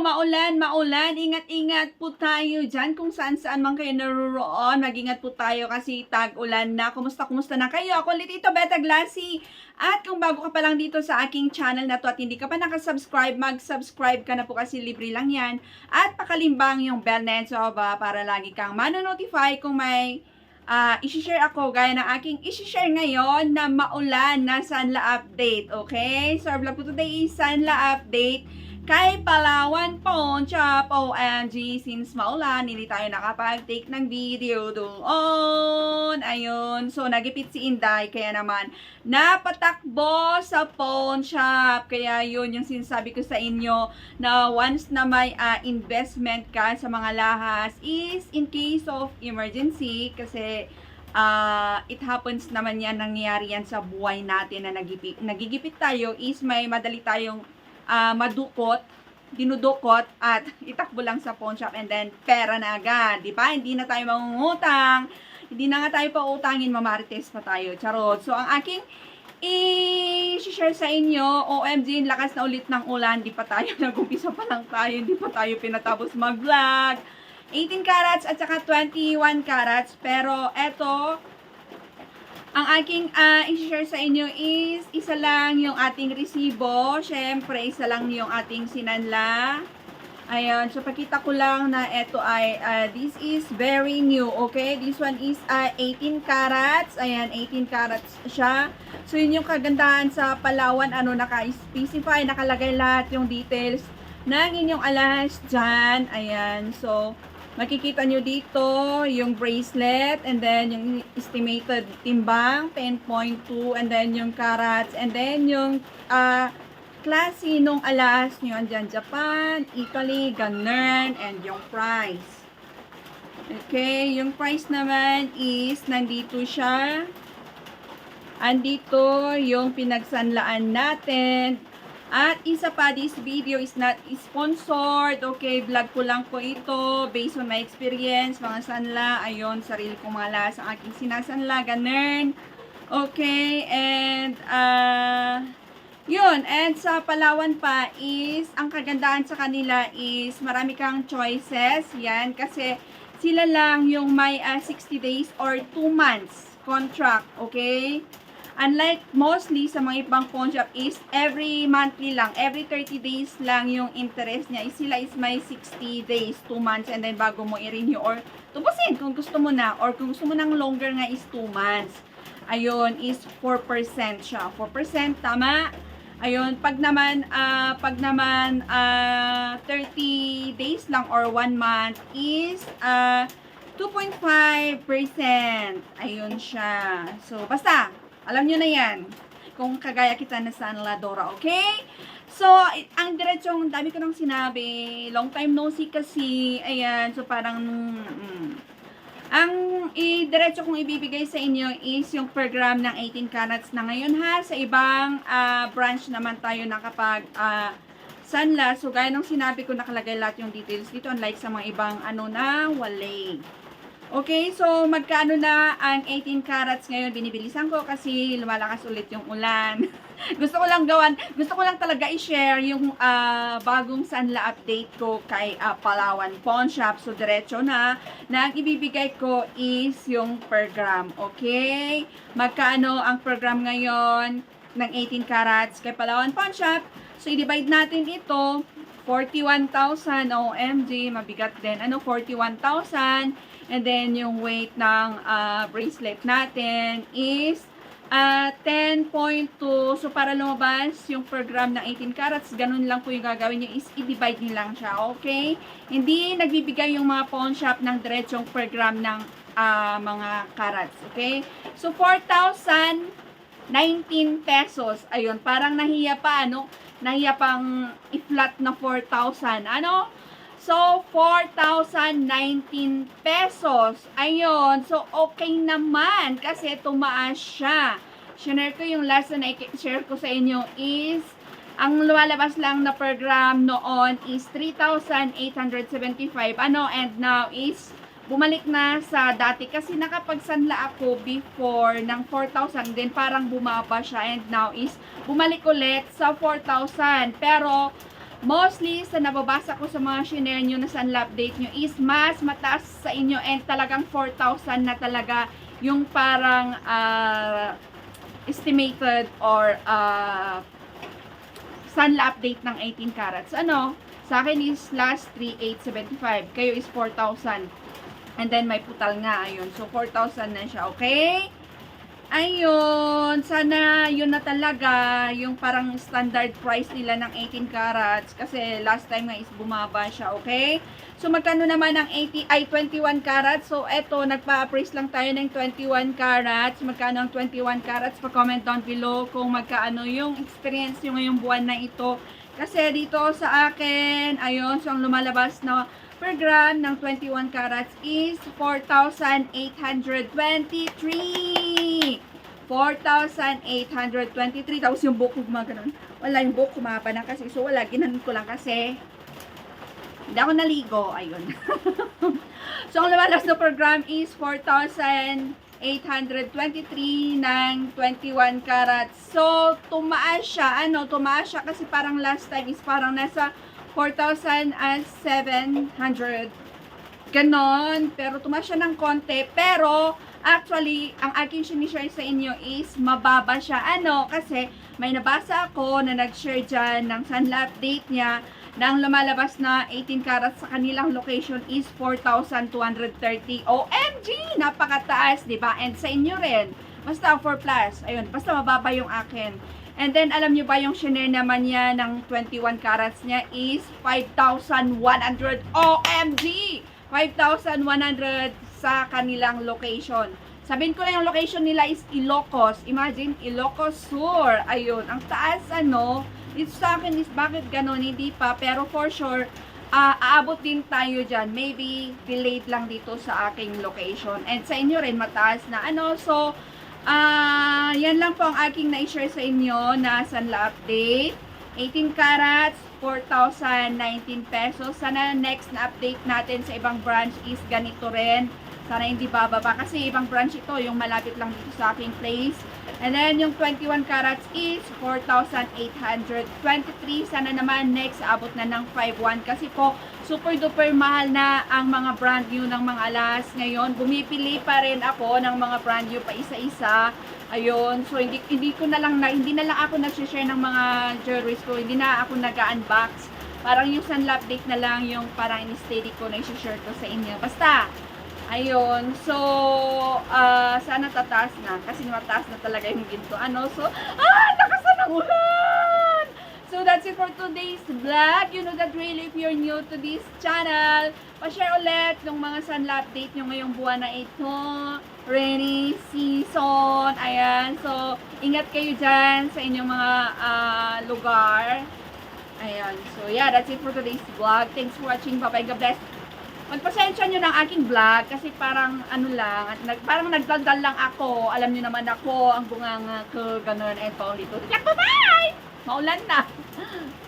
maulan, maulan. Ingat-ingat po tayo dyan kung saan-saan man kayo naroon. Mag-ingat po tayo kasi tag-ulan na. Kumusta, kumusta na kayo? Ako ulit ito, Beta Glassy. At kung bago ka pa lang dito sa aking channel na to at hindi ka pa nakasubscribe, mag-subscribe ka na po kasi libre lang yan. At pakalimbang yung bell na yan so, ba, para lagi kang manonotify kung may uh, isi-share ako gaya ng aking isi-share ngayon na maulan na Sanla update. Okay? So, our vlog po today is Sanla update kay Palawan Ponchap OMG since maulan hindi tayo nakapag-take ng video doon. Ayun. So nagipit si Inday kaya naman napatakbo sa pawn shop kaya yun yung sinasabi ko sa inyo na once na may uh, investment ka sa mga lahas is in case of emergency kasi uh, it happens naman yan nangyayari yan sa buhay natin na nagipit, nagigipit tayo is may madali tayong uh, madukot, dinudukot at itakbo lang sa pawn shop and then pera na agad, di ba? Hindi na tayo mangungutang, hindi na nga tayo pa utangin, mamarites pa tayo. Charot. So, ang aking i-share sa inyo, OMG, lakas na ulit ng ulan, di pa tayo, nag-umpisa pa lang tayo, hindi pa tayo pinatapos mag-vlog. 18 carats at saka 21 carats, pero eto, ang aking uh, i-share sa inyo is isa lang yung ating resibo. Siyempre, isa lang yung ating sinanla. Ayun, so pakita ko lang na ito ay, uh, this is very new, okay? This one is uh, 18 carats. Ayan, 18 carats siya. So, yun yung kagandahan sa Palawan, ano, naka-specify, nakalagay lahat yung details ng inyong alahas dyan. Ayan, so, Makikita nyo dito yung bracelet and then yung estimated timbang 10.2 and then yung carats and then yung uh, klase nung alas nyo andyan Japan, Italy, ganun and yung price. Okay, yung price naman is nandito siya. Andito yung pinagsanlaan natin at isa pa, this video is not sponsored. Okay, vlog ko lang po ito based on my experience, mga sanla. Ayon, sarili kong mga las ang aking sinasanla. Ganun. Okay, and uh, yun, and sa Palawan pa is, ang kagandahan sa kanila is marami kang choices. Yan, kasi sila lang yung may uh, 60 days or 2 months contract. Okay? Unlike mostly sa mga ibang pawn shop is every monthly lang, every 30 days lang yung interest niya. Is sila is may 60 days, 2 months, and then bago mo i-renew or tubusin kung gusto mo na. Or kung gusto mo ng longer nga is 2 months. Ayun, is 4% siya. 4%, tama? Ayun, pag naman, uh, pag naman uh, 30 days lang or 1 month is uh, 2.5%. Ayun siya. So, basta, alam nyo na yan. Kung kagaya kita na sa Ladora, okay? So, ang diretsong, dami ko nang sinabi, long time no see kasi, ayan, so parang, mm, ang i-diretso kong ibibigay sa inyo is yung program ng 18 carats na ngayon ha. Sa ibang uh, branch naman tayo nakapag uh, sanla. So, gaya nung sinabi ko, nakalagay lahat yung details dito. Unlike sa mga ibang ano na, wale. Okay, so magkano na ang 18 carats ngayon? Binibilisan ko kasi lumalakas ulit yung ulan. gusto ko lang gawan, gusto ko lang talaga i-share yung uh, bagong sanla update ko kay uh, Palawan Pawn Shop. So, diretso na. Na ang ibibigay ko is yung per gram. Okay? Magkano ang program ngayon ng 18 carats kay Palawan Pawn Shop? So, i-divide natin ito. 41,000 OMG, mabigat din. Ano, 41,000 And then, yung weight ng uh, bracelet natin is uh, ah, 10.2. So, para lumabas yung per gram ng 18 carats, ganun lang po yung gagawin nyo is i-divide nyo lang siya, okay? Hindi nagbibigay yung mga pawn shop ng diretsong per gram ng uh, mga carats, okay? So, 4,019 pesos. Ayun, parang nahiya pa, ano? Nahiya pang i-flat na 4,000. Ano? So, 4,019 pesos. Ayun. So, okay naman kasi tumaas siya. Share ko yung lesson na i-share ko sa inyo is ang lumalabas lang na program noon is 3,875 ano and now is bumalik na sa dati kasi nakapagsanla ako before ng 4,000 then parang bumaba siya and now is bumalik ulit sa 4,000 pero mostly sa nababasa ko sa mga shinare nyo na sunlap date nyo is mas mataas sa inyo and talagang 4,000 na talaga yung parang ah, estimated or uh, sunlap date ng 18 carats. Ano? Sa akin is last 3,875. Kayo is 4,000. And then may putal nga, ayun. So 4,000 na siya, okay? Ayun, sana yun na talaga yung parang standard price nila ng 18 carats kasi last time nga is bumaba siya, okay? So magkano naman ang 80 ay 21 carats? So eto, nagpa-appraise lang tayo ng 21 carats. Magkano ang 21 carats? Pa-comment down below kung magkaano yung experience nyo ngayong buwan na ito. Kasi dito sa akin, ayun, so ang lumalabas na per gram ng 21 carats is 4,823. 4,823. Tapos yung buhok ko gumaganon. Wala yung buhok kumapa na kasi. So wala, ginanon ko lang kasi hindi ako naligo. Ayun. so ang lumalabas na per gram is 4,823 ng 21 carats. So tumaas siya. Ano, tumaas siya kasi parang last time is parang nasa 4,700. Ganon. Pero tumaas siya ng konti. Pero, actually, ang aking sinishare sa inyo is mababa siya. Ano? Kasi, may nabasa ako na nag-share dyan ng sunlap date niya na ang lumalabas na 18 carats sa kanilang location is 4,230. OMG! Napakataas, di ba? And sa inyo rin. Basta 4 plus. Ayun, basta mababa yung akin. And then, alam nyo ba yung share naman niya ng 21 carats niya is 5,100. OMG! 5,100 sa kanilang location. Sabihin ko lang yung location nila is Ilocos. Imagine, Ilocos Sur. Ayun, ang taas ano, dito sa akin is bakit ganon, hindi pa. Pero for sure, ah, aabot din tayo dyan. Maybe delayed lang dito sa aking location. And sa inyo rin, mataas na ano. So, ah, yan lang po ang aking na-share sa inyo na Sanla update. 18 carats, 4,019 pesos. Sana next na update natin sa ibang branch is ganito rin. Sana hindi bababa kasi ibang branch ito, yung malapit lang dito sa aking place. And then yung 21 carats is 4,823. Sana naman next abot na ng 5,1 kasi po super duper mahal na ang mga brand new ng mga alas ngayon. Bumipili pa rin ako ng mga brand new pa isa-isa. Ayun, so hindi hindi ko na lang na, hindi na lang ako nag-share ng mga jewelries ko. Hindi na ako nag-unbox. Parang yung sunlap date na lang yung parang in-steady ko na i-share ko sa inyo. Basta, ayun. So, ah, sana tataas na. Kasi mataas na talaga yung ginto. Ano? So, ah, lakas na ng ulan! So, that's it for today's vlog. You know that really if you're new to this channel, pa-share ulit ng mga sunlap date nyo ngayong buwan na ito. Rainy season. Ayan. So, ingat kayo dyan sa inyong mga ah, lugar. Ayan. So, yeah, that's it for today's vlog. Thanks for watching. Bye-bye. God bless. Magpasensya nyo ng aking vlog kasi parang ano lang, nag, parang nagdaldal lang ako. Alam nyo naman ako, ang bunganga ko, ganun, and paulit. Bye-bye! Maulan na.